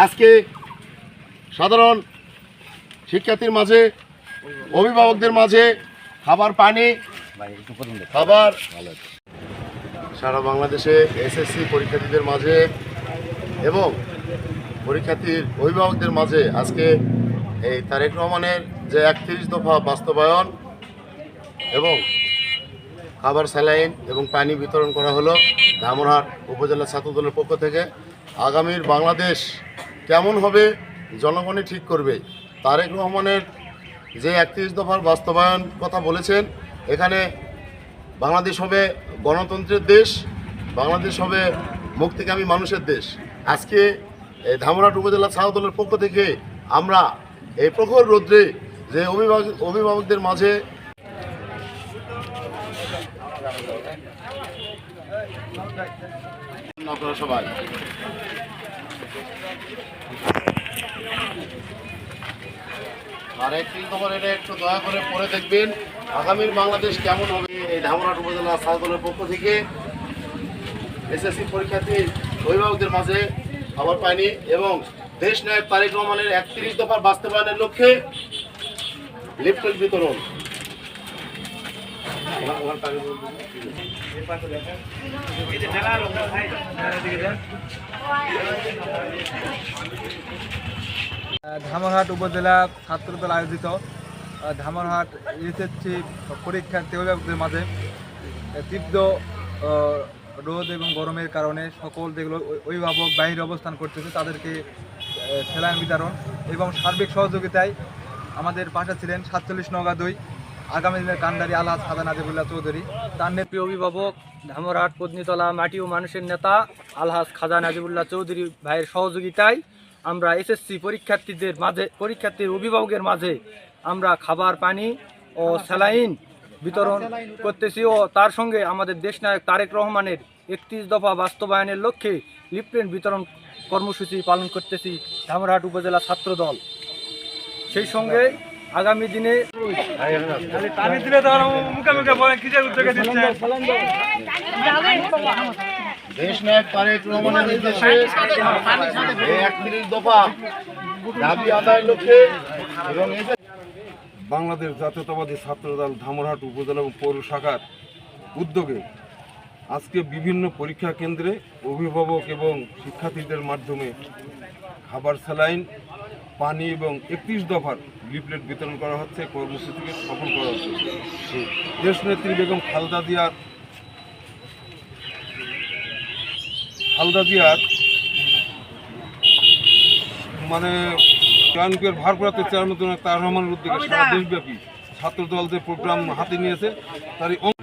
আজকে সাধারণ শিক্ষার্থীর মাঝে, অভিভাবকদের মাঝে খাবার পানি, খাবার সারা বাংলাদেশে এসএসসি পরীক্ষার্থীদের মাঝে এবং পরীক্ষার্থীর অভিভাবকদের মাঝে আজকে এই তারেক রহমানের যে একত্রিশ দফা বাস্তবায়ন এবং খাবার স্যালাইন এবং পানি বিতরণ করা হলো ধামরহাট উপজেলা ছাত্রদলের পক্ষ থেকে। আগামীর বাংলাদেশ কেমন হবে জনগণই ঠিক করবে। তারেক রহমানের যে একত্রিশ দফার বাস্তবায়ন কথা বলেছেন, এখানে বাংলাদেশ হবে গণতন্ত্রের দেশ, বাংলাদেশ হবে মুক্তিকামী মানুষের দেশ। আজকে এই ধামরাট উপজেলা ছাত্রদলের পক্ষ থেকে আমরা এই প্রখর রৌদ্রে যে অভিভাবক, অভিভাবকদের মাঝে সবাই আর একটি খবর এটা একটু দয়া করে পড়ে দেখবেন। আগামীর বাংলাদেশ কেমন হবে এই ধামরাট উপজেলা ছাত্রদলের পক্ষ থেকে। এসএসসি পরীক্ষার্থীর অভিভাবকদের মাঝে খবর পায়নি এবং দেশ নায়ক তারেক রহমানের একত্রিশ দফার বাস্তবায়নের লক্ষ্যে লিফটেল বিতরণ। ধামরহাট উপজেলা ছাত্রদল আয়োজিত ধামরহাট এসএসসি পরীক্ষার্থী অভিভাবকদের মাঝে তীব্র রোদ এবং গরমের কারণে সকল যেগুলো অভিভাবক বাইরে অবস্থান করতেছে, তাদেরকে স্যালাইন বিতরণ এবং সার্বিক সহযোগিতায় আমাদের পাশে ছিলেন সাতচল্লিশ নগা দুই আগামী দিনের কান্ডারি আলহাজ খাদা নাজিবুল্লাহ চৌধুরী। তার প্রিয় অভিভাবক ধামরাট পত্নীতলা মাটি ও মানুষের নেতা আলহাজ খাজা নাজিবুল্লাহ চৌধুরী ভাইয়ের সহযোগিতায় আমরা এসএসসি পরীক্ষার্থীদের মাঝে পরীক্ষার্থীর অভিভাবকের মাঝে আমরা খাবার পানি ও স্যালাইন বিতরণ করতেছি ও তার সঙ্গে আমাদের দেশনায়ক তারেক রহমানের একত্রিশ দফা বাস্তবায়নের লক্ষ্যে লিফলেট বিতরণ কর্মসূচি পালন করতেছি ধামরাট উপজেলা ছাত্র দল সেই সঙ্গে আগামী দিনে তারেক রহমানের নির্দেশে দফা দাবি আদায়ের লক্ষ্যে এবং বাংলাদেশ জাতীয়তাবাদী ছাত্রদল ধামরহাট উপজেলা এবং পৌর শাখার উদ্যোগে আজকে বিভিন্ন পরীক্ষা কেন্দ্রে অভিভাবক এবং শিক্ষার্থীদের মাধ্যমে খাবার স্যালাইন পানি এবং একত্রিশ দফার লিফলেট বিতরণ করা হচ্ছে কর্মসূচিকে সফল করা হচ্ছে দেশ নেত্রী বেগম খালদা জিয়ার খালদা জিয়ার মানে জয়নকের ভারপ্রাপ্ত চেয়ারম্যান তার রহমানের উদ্যোগে সারা দেশব্যাপী ছাত্র দল যে প্রোগ্রাম হাতে নিয়েছে তারই অংশ